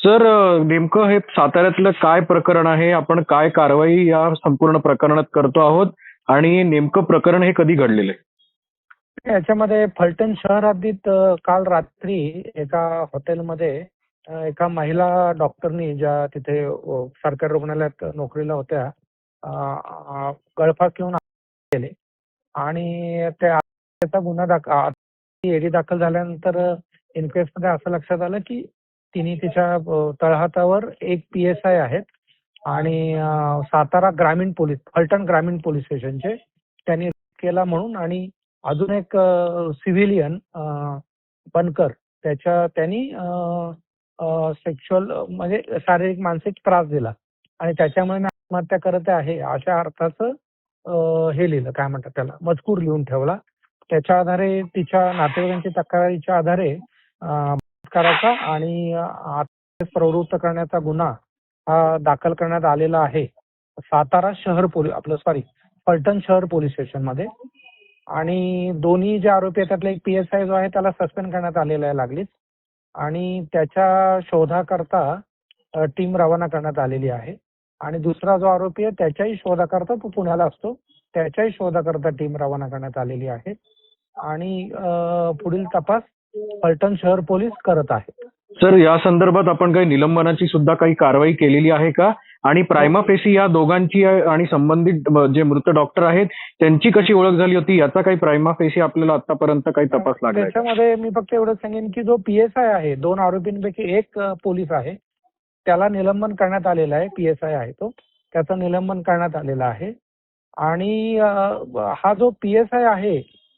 Sir नेमकं हे साताऱ्यातलं काय प्रकरण आहे? आपण काय कारवाई या संपूर्ण प्रकरणात करतो आहोत? आणि नेमकं प्रकरण हे कधी घडलेलं आहे? याच्यामध्ये फलटण शहर हद्दीत काल रात्री एका हॉटेलमध्ये एका महिला डॉक्टरनी ज्या तिथे सरकारी रुग्णालयात नोकरीला होत्या गळफास घेऊन गेले आणि त्या त्याचा गुन्हा दाखल एडी दाखल झाल्यानंतर इन्क्वेस्टमध्ये असं लक्षात आलं की तिने तिच्या तळहातावर एक पी एस आय आहेत. आणि सातारा ग्रामीण पोलीस फलटण ग्रामीण पोलीस स्टेशनचे त्यांनी केला म्हणून आणि अजून एक सिव्हिलियन बनकर त्याच्या त्यांनी सेक्शुअल म्हणजे शारीरिक मानसिक त्रास दिला. आणि त्याच्यामुळे मी आत्महत्या करत आहे अशा अर्थाचं हे लिहिलं काय म्हणतात त्याला मजकूर लिहून ठेवला. त्याच्या आधारे तिच्या नातेवाईकांच्या तक्रारीच्या आधारे बलात्काराचा आणि प्रवृत्त करण्याचा गुन्हा हा दाखल करण्यात आलेला आहे. सातारा शहर पोलीस आपलं सॉरी फलटण शहर पोलीस स्टेशनमध्ये आणि दोन्ही जे आरोपी आहेत त्यातला एक पी एस आय जो आहे त्याला सस्पेंड करण्यात आलेला आहे लागलीच. आणि त्याच्या शोधाकरता टीम रवाना करण्यात आलेली आहे. आणि दुसरा जो आरोपी आहे त्याच्याही शोधाकरता तो पुण्याला असतो. त्याच्याही शोधाकरता टीम रवाना करण्यात आलेली आहे. आणि पुढील तपास फलटण शहर पोलीस करत आहेत. सर या संदर्भात आपण काही निलंबनाची सुद्धा काही कारवाई केलेली आहे का? आणि प्रायमा फेसी या दोघांची आणि संबंधित जे मृत डॉक्टर आहेत त्यांची कशी ओळख झाली होती? याचा काही प्रायमा फेसी आपल्याला आतापर्यंत काही तपास लागलाय का? त्याच्यामध्ये मी फक्त एवढंच सांगेन की जो पी एस आय आहे दोन आरोपींपैकी एक पोलीस आहे. त्याला निलंबन करण्यात आलेलं आहे पी एस आय आहे तो. त्याचं निलंबन करण्यात आलेलं आहे. आणि हा जो पी एस आय आहे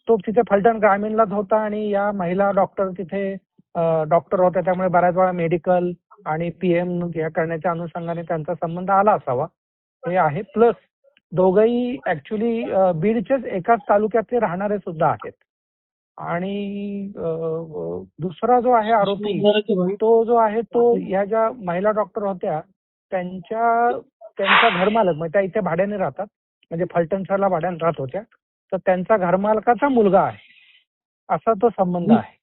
तो तिथे फलटण ग्रामीणलाच होता आणि या महिला डॉक्टर तिथे डॉक्टर होत्या. त्यामुळे बऱ्याच वेळा मेडिकल आणि पी एम या करण्याच्या अनुषंगाने त्यांचा संबंध आला असावा. हे आहे. प्लस दोघंही ऍक्च्युली बीडचेच एकाच तालुक्यातले राहणारे सुद्धा आहेत. आणि दुसरा जो आहे आरोपी तो जो आहे तो ह्या ज्या महिला डॉक्टर होत्या त्यांच्या त्यांचा घरमालक म्हणजे त्या इथे भाड्याने राहतात. म्हणजे फलटण शहरला भाड्याने राहत होत्या. तर त्यांचा घरमालकाचा मुलगा आहे. असा तो संबंध आहे.